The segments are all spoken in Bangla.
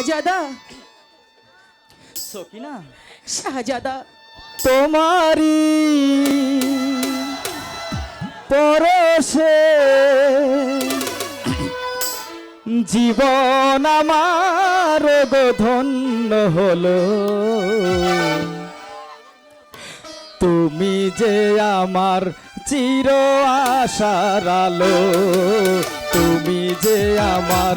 শাহজাদা। সকিনা? শাহজাদা তোমারি পরশে জীবন আমার ধন্য হলো। তুমি যে আমার চির আশার আলো তুমি যে আমার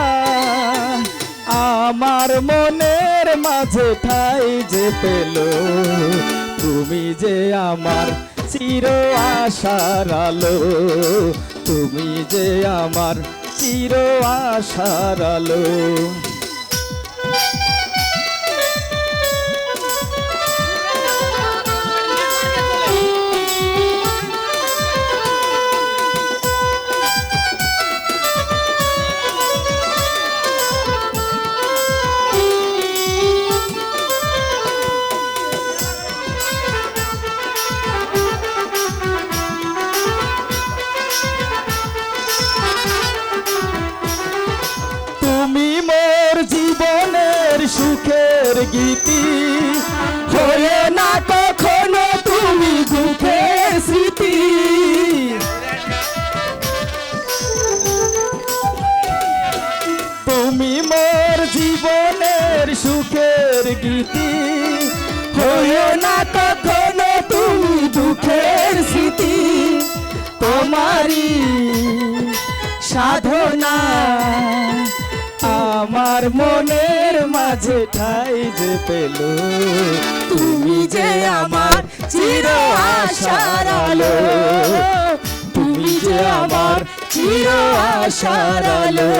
আমার মনের মাঝে ঠাই যে পেল, তুমি যে আমার চির আশার আলো, তুমি যে আমার চির আশার আলো। সুখের গীতি। হয়ে না কখনো তুমি দুঃখের স্মৃতি। তুমি মোর জীবনের সুখের গীতি। হয়ে না কখনো তুমি দুঃখের স্মৃতি। তোমারি সাধনা আমার মনের মাঝে ঠাই যে পেল, তুমি যে আমার চির আশার আলো, তুমি যে আমার চির আশার আলো।